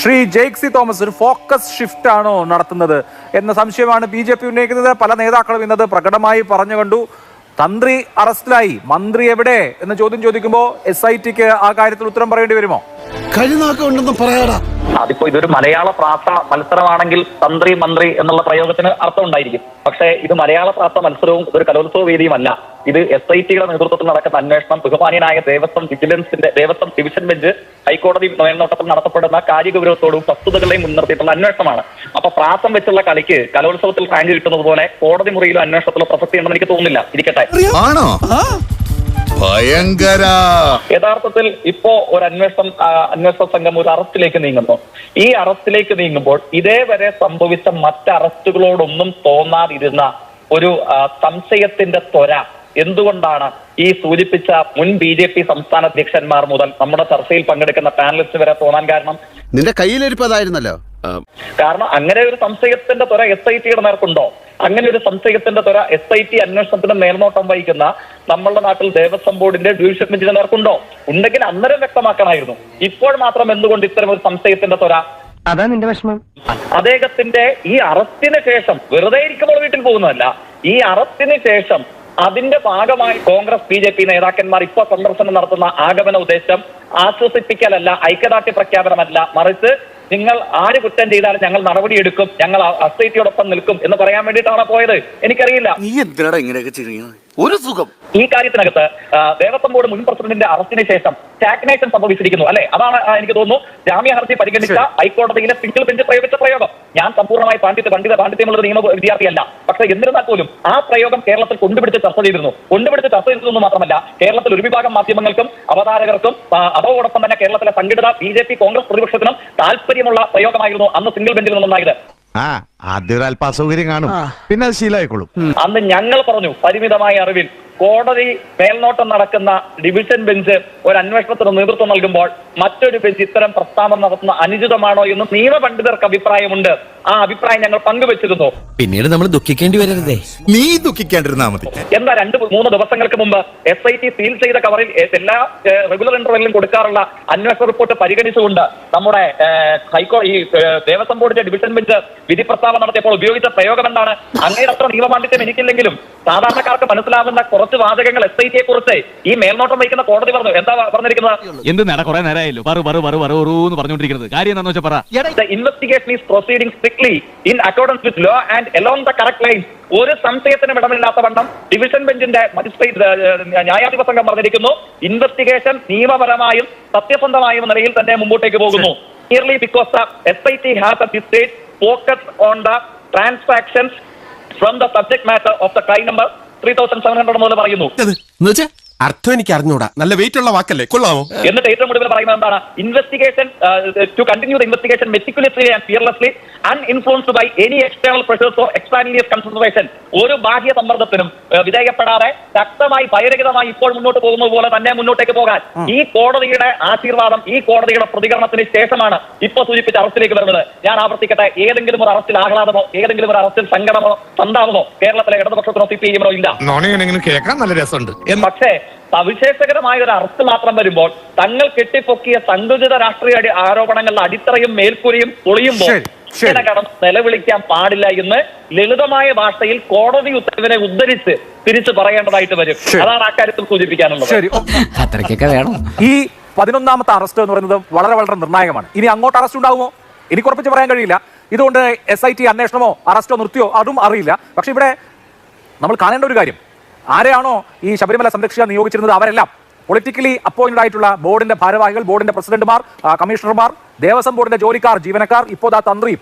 ശ്രീ ജെയ്ക് സി തോമസ് ഒരു focus shift ആണോ നടത്തുന്നത് എന്ന സംശയമാണ് ബി ജെ പി ഉന്നയിക്കുന്നത്. പല നേതാക്കളും ഇന്നത് പ്രകടമായി പറഞ്ഞു കണ്ടു. തന്ത്രി അറസ്റ്റിലായി. മന്ത്രി എവിടെ? എന്ന് ചോദ്യം ചോദിക്കുമ്പോൾ എസ് ഐ ടിക്ക് ആ കാര്യത്തിൽ ഉത്തരം പറയേണ്ടി വരുമോ? ഉണ്ടെന്ന് പറയാടാ. അതിപ്പോ ഇതൊരു മലയാള പ്രാർത്ഥ മത്സരമാണെങ്കിൽ തന്ത്രി മന്ത്രി എന്നുള്ള പ്രയോഗത്തിന് അർത്ഥം ഉണ്ടായിരിക്കും. പക്ഷേ ഇത് മലയാള പ്രാർത്ഥ മത്സരവും ഒരു കലോത്സവ വേദിയുമല്ല. ഇത് എസ് ഐ ടിയുടെ നേതൃത്വത്തിൽ നടക്കുന്ന അന്വേഷണം ബഹുമാനിയനായ ദേവസ്വം വിജിലൻസിന്റെ ദേവസ്വം ഡിവിഷൻ ബെഞ്ച് ഹൈക്കോടതി മേൽനോട്ടത്തിൽ നടത്തപ്പെടുന്ന കാര്യഗൗരവത്തോടും വസ്തുതകളെയും മുൻനിർത്തിയിട്ടുള്ള അന്വേഷണമാണ്. അപ്പൊ പ്രാസം വെച്ചുള്ള കളിക്ക് കലോത്സവത്തിൽ റാങ്ക് കിട്ടുന്നത് പോലെ കോടതി മുറിയിലോ അന്വേഷണത്തിലോ പ്രസക്തി ഉണ്ടെന്ന് എനിക്ക് തോന്നുന്നില്ല. ഇരിക്കട്ടെ. ആണോ? ഭയങ്കര. യഥാർത്ഥത്തിൽ ഇപ്പോ ഒരു അന്വേഷണം അന്വേഷണ സംഘം ഒരു അറസ്റ്റിലേക്ക് നീങ്ങുന്നു. ഈ അറസ്റ്റിലേക്ക് നീങ്ങുമ്പോൾ ഇതേവരെ സംഭവിച്ച മറ്റ് അറസ്റ്റുകളോടൊന്നും തോന്നാതിരുന്ന ഒരു സംശയത്തിന്റെ ത്വര എന്തുകൊണ്ടാണ് ഈ സൂചിപ്പിച്ച മുൻ ബി ജെ പി സംസ്ഥാന അധ്യക്ഷന്മാർ മുതൽ നമ്മുടെ ചർച്ചയിൽ പങ്കെടുക്കുന്ന പാനലിസ്റ്റ് വരെ തോന്നാൻ കാരണം? നിന്റെ കയ്യിലിരിപ്പതായിരുന്നല്ലോ. കാരണം അങ്ങനെ ഒരു സംശയത്തിന്റെ തുറ എസ് ഐ ടിയുടെ നേർക്കുണ്ടോ? അങ്ങനെ ഒരു സംശയത്തിന്റെ തുറ എസ് ഐ ടി അന്വേഷണത്തിന് മേൽനോട്ടം വഹിക്കുന്ന നമ്മളുടെ നാട്ടിൽ ദേവസ്വം ബോർഡിന്റെ ഡിവിഷൻ ബെഞ്ചിന്റെ നേർക്കുണ്ടോ? ഉണ്ടെങ്കിൽ അന്നേരം വ്യക്തമാക്കണമായിരുന്നു. ഇപ്പോൾ മാത്രം എന്തുകൊണ്ട് ഇത്തരം ഒരു സംശയത്തിന്റെ തുറ അതാ നിന്റെ വിഷമം. അദ്ദേഹത്തിന്റെ ഈ അറസ്റ്റിന് ശേഷം വെറുതെ ഇരിക്കുമ്പോൾ വീട്ടിൽ പോകുന്നതല്ല ഈ അറസ്റ്റിന് ശേഷം അതിന്റെ ഭാഗമായി കോൺഗ്രസ് ബി ജെ പി നേതാക്കന്മാർ ഇപ്പൊ സന്ദർശനം നടത്തുന്ന ആഗമന ഉദ്ദേശം ആശ്വസിപ്പിക്കലല്ല ഐക്യദാർഢ്യ പ്രഖ്യാപനമല്ല. മറിച്ച് നിങ്ങൾ ആര് കുറ്റം ചെയ്താലും ഞങ്ങൾ നടപടിയെടുക്കും ഞങ്ങൾ അസ്റ്റേറ്റിയോടൊപ്പം നിൽക്കും എന്ന് പറയാൻ വേണ്ടിയിട്ടാണ് പോയത്? എനിക്കറിയില്ല. നീ എന്തിനാടാ ഇങ്ങനെയൊക്കെ ചെയ്യുന്നത്? ഒരു സുഖം. ഈ കാര്യത്തിനകത്ത് ദേവസ്വം ബോർഡ് മുൻ പ്രസിഡന്റിന്റെ അറസ്റ്റിന് ശേഷം സ്റ്റാഗ്നേഷൻ സംഭവിച്ചിരിക്കുന്നു അല്ലെ? അതാണ് എനിക്ക് തോന്നുന്നു. ജാമ്യ ഹർജി പരിഗണിച്ച ഹൈക്കോടതിയിലെ സിംഗിൾ ബെഞ്ച് പ്രയോഗിച്ച പ്രയോഗം. ഞാൻ സമ്പൂർണമായി പാണ്ഡിത്യ പണ്ഡിത പാണ്ഡിത്യമുള്ള ഒരു നിയമ വിദ്യാർത്ഥിയല്ല. പക്ഷെ എന്നിരുന്നാൽ പോലും ആ പ്രയോഗം കേരളത്തിൽ കൊണ്ടുപിടിച്ച് ചർച്ച ചെയ്തിരുന്നു. കൊണ്ടുപിടിച്ച് ചർച്ച ചെയ്തതെന്ന് മാത്രമല്ല കേരളത്തിൽ ഒരു വിഭാഗം മാധ്യമങ്ങൾക്കും അവതാരകർക്കും അതോടൊപ്പം തന്നെ കേരളത്തിലെ സംഘടിത ബി ജെ പി കോൺഗ്രസ് പ്രതിപക്ഷത്തിനും താല്പര്യമുള്ള പ്രയോഗമായിരുന്നു അന്ന് സിംഗിൾ ബെഞ്ചിൽ നിന്നുണ്ടായത്. ആ ആദ്യം ഒരു അല്പ അസൗകര്യം കാണും. പിന്നെ അത് ശീലമായിക്കോളും അന്ന് ഞങ്ങൾ പറഞ്ഞു പരിമിതമായ അറിവിൽ കോടതി മേൽനോട്ടം നടക്കുന്ന ഡിവിഷൻ ബെഞ്ച് ഒരു അന്വേഷണത്തിന് നേതൃത്വം നൽകുമ്പോൾ മറ്റൊരു ബെഞ്ച് ഇത്തരം പ്രസ്താവന നടത്തുന്ന അനുചിതമാണോ എന്ന് നിയമപണ്ഡിതർക്ക് അഭിപ്രായമുണ്ട്. ആ അഭിപ്രായം ഞങ്ങൾ പങ്കുവച്ചിരുന്നു. പിന്നീട് നമ്മൾ ദുഃഖിക്കേണ്ടി വരരുതേ. നീ ദുഃഖിക്കാണ്ടിരുന്നാ മതി. എന്താ രണ്ട് മൂന്ന് ദിവസങ്ങൾക്ക് മുമ്പ് എസ് ഐ ടി സീൽ ചെയ്ത കവറിൽ എല്ലാ റെഗുലർ ഇന്റർവെല്ലിലും കൊടുക്കാറുള്ള അന്വേഷണ റിപ്പോർട്ട് പരിഗണിച്ചുകൊണ്ട് നമ്മുടെ ഹൈക്കോ ഈ ദേവസ്വം ബോർഡിന്റെ ഡിവിഷൻ ബെഞ്ച് വിധി പ്രസ്താവന നടത്തിയപ്പോൾ ഉപയോഗിച്ച പ്രയോഗം എന്താണ് അങ്ങയുടെ അത്ര നിയമപാണ്ഡിത്യം എനിക്കില്ലെങ്കിലും സാധാരണക്കാർക്ക് മനസ്സിലാവുന്ന കുറച്ച് വാചകങ്ങൾ എസ് ഐ ടിയെ കുറിച്ച് ഈ മേൽനോട്ടം വഹിക്കുന്ന കോടതി പറഞ്ഞു. എന്താ പറഞ്ഞിരിക്കുന്നത്? എന്ത് നേരം കുറെ നേരമായല്ലോ പറു പറു പറു പറു എന്ന് പറഞ്ഞുകൊണ്ടിരിക്കുന്നത്. കാര്യം എന്താണെന്ന് വെച്ചാൽ പറ. Investigation is is strictly in accordance with law and along the correct lines. ഒരു സംശയത്തിനും ഇടമില്ലാത്ത വണ്ണം ഡിവിഷൻ ബെഞ്ചിന്റെ മജിസ്ട്രേറ്റ് ന്യായാധിപ സംഘം പറഞ്ഞിരിക്കുന്നു. ഇൻവെസ്റ്റിഗേഷൻ നിയമപരമായും സത്യസന്ധമായും നിലയിൽ തന്നെ മുമ്പോട്ടേക്ക് പോകുന്നു. Clearly because the S I T has at the focus on the transactions from the subject matter of the crime number three thousand seven hundred മുതൽ പറയുന്നു. അർത്ഥം എനിക്ക് അറിഞ്ഞൂടാ. നല്ല വെയിറ്റ് ഉള്ള വാക്കല്ലേ? കൊള്ളാമോ? എന്നിട്ട് ഏറ്റവും കൂടുതൽ പറയുന്നത് എന്താണ്? Investigation to continue the investigation meticulously and fearlessly uninfluenced by any external pressures or extraneous consideration ഒരു ബാഹ്യ സമ്മർദ്ദത്തിനും വിധേയപ്പെടാതെ ശക്തമായി ഭയരഹിതമായി ഇപ്പോൾ മുന്നോട്ട് പോകുന്നത് പോലെ തന്നെ മുന്നോട്ടേക്ക് പോകാൻ. ഈ കോടതിയുടെ ആശീർവാദം ഈ കോടതിയുടെ പ്രതികരണത്തിന് ശേഷമാണ് ഇപ്പൊ സൂചിപ്പിച്ച അറസ്റ്റിലേക്ക് വരുന്നത്. ഞാൻ ആവർത്തിക്കട്ടെ ഏതെങ്കിലും ഒരു അറസ്റ്റിൽ ആഹ്ലാദമോ ഏതെങ്കിലും ഒരു അറസ്റ്റിൽ സങ്കടമോ സന്താപമോ കേരളത്തിലെ ഇടതുപക്ഷത്തിനോ സി പി എമ്മിനോ ഇല്ല. കേൾക്കാൻ നല്ല രസമുണ്ട്. പക്ഷേ സവിശേഷകരമായ ഒരു അറസ്റ്റ് മാത്രം വരുമ്പോൾ തങ്ങൾ കെട്ടിപ്പൊക്കിയ സങ്കുചിത രാഷ്ട്രീയ ആരോപണങ്ങളുടെ അടിത്തറയും മേൽക്കൂരയും പൊളിയുമ്പോൾ. ഇങ്ങനെ കടന്ന് നിലവിളിക്കാൻ പാടില്ല എന്ന് ലളിതമായ ഭാഷയിൽ കോടതി ഉത്തരവിനെ ഉദ്ധരിച്ച് തിരിച്ചു പറയേണ്ടതായിട്ട് വരും. അതാണ് ആ കാര്യത്തിൽ സൂചിപ്പിക്കാനുള്ളത്. ഈ പതിനൊന്നാമത്തെ അറസ്റ്റ് എന്ന് പറയുന്നത് വളരെ വളരെ നിർണായകമാണ്. ഇനി അങ്ങോട്ട് അറസ്റ്റ് ഉണ്ടാകുമോ എനിക്ക് ഉറപ്പിച്ച് പറയാൻ കഴിയില്ല. ഇതുകൊണ്ട് എസ് ഐ ടി അന്വേഷണമോ അറസ്റ്റോ നിർത്തിയോ അതും അറിയില്ല. പക്ഷെ ഇവിടെ നമ്മൾ കാണേണ്ട ഒരു കാര്യം. ആരെയാണോ ഈ ശബരിമല സംരക്ഷിക്കാൻ നിയോഗിച്ചിരുന്നത്? അവരെല്ലാം പൊളിറ്റിക്കലി അപ്പോയിന്റഡ് ആയിട്ടുള്ള ബോർഡിന്റെ ഭാരവാഹികൾ ബോർഡിന്റെ പ്രസിഡന്റുമാർ കമ്മീഷണർമാർ ദേവസ്വം ബോർഡിന്റെ ജോലിക്കാർ ജീവനക്കാർ ഇപ്പോൾ ആ തന്ത്രിയും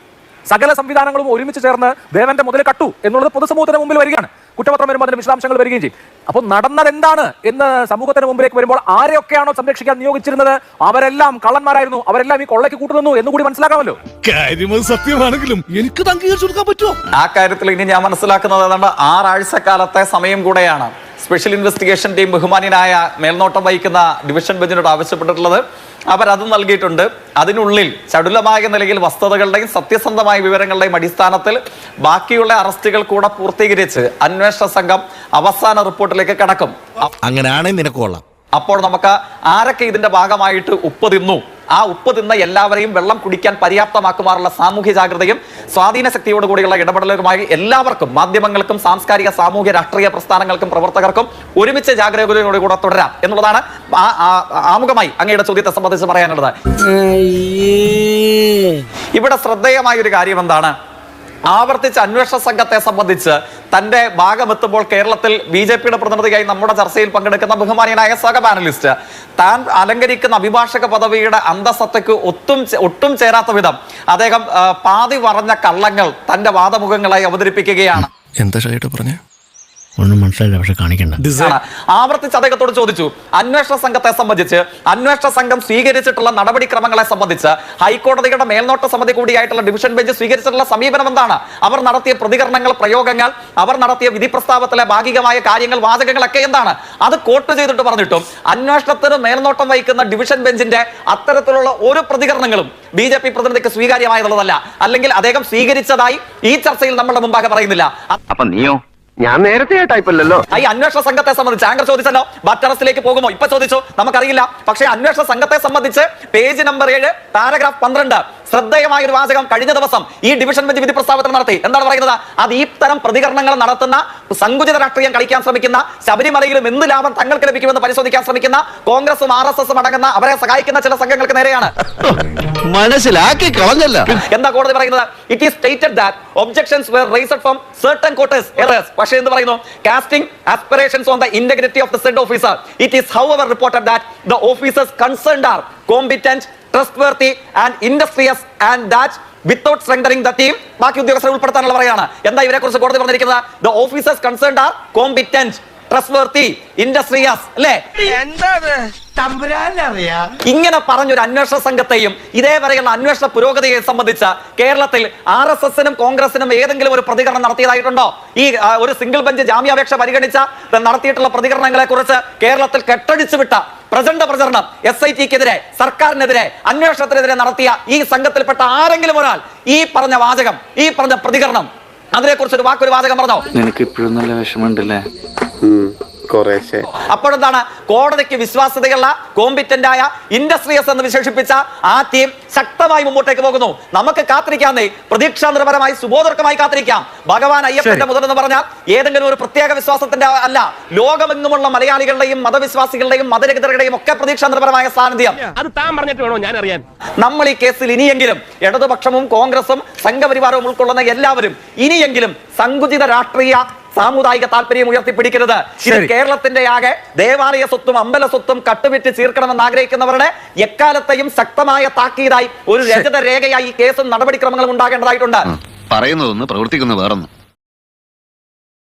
സകല സംവിധാനങ്ങളും ഒരുമിച്ച് ചേർന്ന് ദേവന്റെ മുതൽ കട്ടു എന്നുള്ളത് പൊതുസമൂഹത്തിന് മുമ്പിൽ വരികയാണ്. കുറ്റപത്രം വരുമ്പോൾ അതിന്റെ വിശദാംശങ്ങൾ വരികയും ചെയ്യും. അപ്പോൾ നടന്നത് എന്താണ് എന്ന് സമൂഹത്തിന് മുമ്പിലേക്ക് വരുമ്പോൾ ആരെയൊക്കെയാണോ സംരക്ഷിക്കാൻ നിയോഗിച്ചിരുന്നത്? അവരെല്ലാം കള്ളന്മാരായിരുന്നു. അവരെല്ലാം ഈ കൊള്ളയ്ക്ക് കൂട്ടുനിന്നു എന്ന് കൂടി മനസ്സിലാക്കാമല്ലോ. കാര്യം സത്യമാണെങ്കിലും എനിക്ക് അംഗീകരിച്ചു കൊടുക്കാൻ പറ്റുമോ? ആ കാര്യത്തിൽ ഇനി ഞാൻ മനസ്സിലാക്കുന്നത് ഏതാണ്ട് ആറാഴ്ച കാലത്തെ സമയം കൂടെയാണ്. സ്പെഷ്യൽ ഇൻവെസ്റ്റിഗേഷൻ ടീം ബഹുമാന്യനായ മേൽനോട്ടം വഹിക്കുന്ന ഡിവിഷൻ ബെഞ്ചിനോട് ആവശ്യപ്പെട്ടിട്ടുള്ളത്. അവരത് നൽകിയിട്ടുണ്ട്. അതിനുള്ളിൽ ചടുലമായ നിലയിൽ വസ്തുതകളുടെയും സത്യസന്ധമായ വിവരങ്ങളുടെയും അടിസ്ഥാനത്തിൽ ബാക്കിയുള്ള അറസ്റ്റുകൾ കൂടെ പൂർത്തീകരിച്ച് അന്വേഷണ സംഘം അവസാന റിപ്പോർട്ടിലേക്ക് കടക്കും. അങ്ങനെയാണെങ്കിൽ നിനക്ക് കൊള്ളാം. അപ്പോൾ നമുക്ക് ആരൊക്കെ ഇതിന്റെ ഭാഗമായിട്ട് ഉപ്പ് തിന്നു? ആ ഉപ്പ് തിന്ന എല്ലാവരെയും വെള്ളം കുടിക്കാൻ പര്യാപ്തമാക്കുമാറുള്ള സാമൂഹ്യ ജാഗ്രതയും സ്വാധീന ശക്തിയോട് കൂടിയുള്ള ഇടപെടലുമായി എല്ലാവർക്കും മാധ്യമങ്ങൾക്കും സാംസ്കാരിക സാമൂഹ്യ രാഷ്ട്രീയ പ്രസ്ഥാനങ്ങൾക്കും പ്രവർത്തകർക്കും ഒരുമിച്ച് ജാഗ്രതയോടുകൂടി കൂടെ തുടരാം എന്നുള്ളതാണ് ആമുഖമായി അങ്ങയുടെ ചോദ്യത്തെ സംബന്ധിച്ച് പറയാനുള്ളത്. ഇവിടെ ശ്രദ്ധേയമായ ഒരു കാര്യം എന്താണ്? ആവർത്തിച്ച് അന്വേഷണ സംഘത്തെ സംബന്ധിച്ച് തന്റെ ഭാഗമെത്തുമ്പോൾ കേരളത്തിൽ ബി ജെ പിയുടെ പ്രതിനിധിയായി നമ്മുടെ ചർച്ചയിൽ പങ്കെടുക്കുന്ന ബഹുമാനിയനായ സഹ പാനലിസ്റ്റ് താൻ അലങ്കരിക്കുന്ന അഭിഭാഷക പദവിയുടെ അന്തസത്തയ്ക്ക് ഒത്തും ഒട്ടും ചേരാത്ത വിധം അദ്ദേഹം പാതി പറഞ്ഞ കള്ളങ്ങൾ തന്റെ വാദമുഖങ്ങളായി അവതരിപ്പിക്കുകയാണ്. എന്താ പറഞ്ഞേ? ഒന്നും മനസ്സിലായില്ല പക്ഷെ കാണിക്കണ്ട. ആവർത്തിച്ച് അദ്ദേഹത്തോട് ചോദിച്ചു അന്വേഷണ സംഘത്തെ സംബന്ധിച്ച് അന്വേഷണ സംഘം സ്വീകരിച്ചിട്ടുള്ള നടപടിക്രമങ്ങളെ സംബന്ധിച്ച് ഹൈക്കോടതിയുടെ മേൽനോട്ട സമിതി കൂടിയായിട്ടുള്ള ഡിവിഷൻ ബെഞ്ച് സ്വീകരിച്ചിട്ടുള്ള സമീപനം എന്താണ്? അവർ നടത്തിയ പ്രതികരണങ്ങൾ പ്രയോഗങ്ങൾ അവർ നടത്തിയ വിധി പ്രസ്താവത്തിലെ ഭാഗികമായ കാര്യങ്ങൾ വാചകങ്ങളൊക്കെ എന്താണ്? അത് കോട്ട് ചെയ്തിട്ട് പറഞ്ഞിട്ടും അന്വേഷണത്തിന് മേൽനോട്ടം വഹിക്കുന്ന ഡിവിഷൻ ബെഞ്ചിന്റെ അത്തരത്തിലുള്ള ഒരു പ്രതികരണങ്ങളും ബി ജെ പി പ്രതിനിധിക്ക് സ്വീകാര്യമായതുള്ളതല്ല. അല്ലെങ്കിൽ അദ്ദേഹം സ്വീകരിച്ചതായി ഈ ചർച്ചയിൽ നമ്മുടെ മുമ്പാകെ പറയുന്നില്ല. അപ്പൊ നീയോ? ഞാൻ നേരത്തെ ടൈപ്പല്ലല്ലോ ഈ അന്വേഷണ സംഘത്തെ സംബന്ധിച്ച് ആങ്കർ ചോദിച്ചല്ലോ. ബറ്ററസിലേക്ക് പോകുമോ? ഇപ്പൊ ചോദിച്ചോ. നമുക്കറിയില്ല. പക്ഷേ അന്വേഷണ സംഘത്തെ സംബന്ധിച്ച് പേജ് നമ്പർ ഏഴ് പാരഗ്രാഫ് പന്ത്രണ്ട്. ശ്രദ്ധേയമായ ഒരു വാചകം കഴിഞ്ഞ ദിവസം ഈ ഡിവിഷൻ ബെഞ്ച് വിധി പ്രസ്താവത്തിൽ നടത്തി. എന്താണ് പറയുന്നത്? അത് ഈ തരം പ്രതികരണങ്ങൾ നടത്തുന്ന സങ്കുചിത രാഷ്ട്രീയം കളിക്കാൻ ശ്രമിക്കുന്ന ശബരിമലയിലും എന്ത് ലാഭം തങ്ങൾക്ക് ലഭിക്കുമെന്ന് പരിശോധിക്കാൻ ശ്രമിക്കുന്ന കോൺഗ്രസും ആർ എസ് എസും അടങ്ങുന്ന അവരെ സഹായിക്കുന്ന ചില സംഘങ്ങൾക്ക് നേരെയാണ്. മനസ്സിലാക്കി കളഞ്ഞല്ല. എന്താ കോടതി പറയുന്നത്? It is stated that objections were raised from certain quarters errors പക്ഷേ എന്ത് പറയുന്നു? Casting aspirations on the integrity of the said officer it is however reported that the officers concerned are competent trustworthy and industrious and that without strengthening the team ബാക്കി ഉദ്യോഗസ്ഥരെ ഉൾപ്പെടുത്താനുള്ള പറയാണ്. എന്താ ഇവരെ കുറിച്ച് കോടതി പറഞ്ഞിരിക്കുന്നത്? The officers concerned are competent trustworthy industrious അല്ലേ? ഇങ്ങനെ പറഞ്ഞൊരു അന്വേഷണ സംഘത്തെയും ഇതേവരെയുള്ള അന്വേഷണ പുരോഗതിയെ സംബന്ധിച്ച് കേരളത്തിൽ ആർ എസ് എസിനും കോൺഗ്രസിനും ഏതെങ്കിലും ഒരു പ്രതികരണം നടത്തിയതായിട്ടുണ്ടോ? ഈ ഒരു സിംഗിൾ ബെഞ്ച് ജാമ്യാപേക്ഷ പരിഗണിച്ച നടത്തിയിട്ടുള്ള പ്രതികരണങ്ങളെ കുറിച്ച് കേരളത്തിൽ കെട്ടടിച്ചു വിട്ട പ്രചണ്ഡ പ്രചരണം എസ് ഐ ടിക്കെതിരെ സർക്കാരിനെതിരെ അന്വേഷണത്തിനെതിരെ നടത്തിയ ഈ സംഘത്തിൽപ്പെട്ട ആരെങ്കിലും ഒരാൾ ഈ പറഞ്ഞ വാചകം ഈ പറഞ്ഞ പ്രതികരണം അതിനെക്കുറിച്ച് ഒരു വാക്കൊരു വാചകം പറഞ്ഞോ? എനിക്ക് ഇപ്പോഴും നല്ല വിഷമമുണ്ടല്ലേ? അപ്പോഴെന്താണ്? കോടതിക്ക് വിശ്വാസ്യതയുള്ള കോമ്പിറ്റന്റ് ആയ ഇൻഡസ്ട്രിയസ് എന്ന് വിശേഷിപ്പിച്ച ആ ടീം ശക്തമായി മുമ്പോട്ടേക്ക് പോകുന്നു. നമുക്ക് കാത്തിരിക്കാന്നേ പ്രതീക്ഷാന്തരപരമായി സുബോധർക്കമായി കാത്തിരിക്കാം. ഭഗവാൻ അയ്യപ്പന്റെ മുതൽ എന്ന് പറഞ്ഞാൽ ഏതെങ്കിലും ഒരു പ്രത്യേക വിശ്വാസത്തിന്റെ അല്ല ലോകമെങ്ങുമുള്ള മലയാളികളുടെയും മതവിശ്വാസികളുടെയും മതരഹിതരുടെയും ഒക്കെ പ്രതീക്ഷാന്തരപരമായ സാന്നിധ്യം. അത് താൻ പറഞ്ഞിട്ട് വേണോ ഞാൻ അറിയാൻ നമ്മൾ ഈ കേസിൽ ഇനിയെങ്കിലും ഇടതുപക്ഷവും കോൺഗ്രസും സംഘപരിവാരവും ഉൾക്കൊള്ളുന്ന എല്ലാവരും ഇനിയെങ്കിലും സങ്കുചിത രാഷ്ട്രീയ സാമുദായിക താല്പര്യം ഉയർത്തിപ്പിടിക്കരുത്. ഇത് കേരളത്തിന്റെ ആകെ ദേവാലയ സ്വത്തും അമ്പല സ്വത്തും കട്ടുവിറ്റ് ചീർക്കണമെന്ന് ആഗ്രഹിക്കുന്നവരുടെ എക്കാലത്തെയും ശക്തമായ താക്കീതായി ഒരു രചിത രേഖയായി ഈ കേസും നടപടിക്രമങ്ങളും ഉണ്ടാകേണ്ടതായിട്ടുണ്ട്. പറയുന്നതൊന്ന് പ്രവർത്തിക്കുന്ന വേറൊന്നും.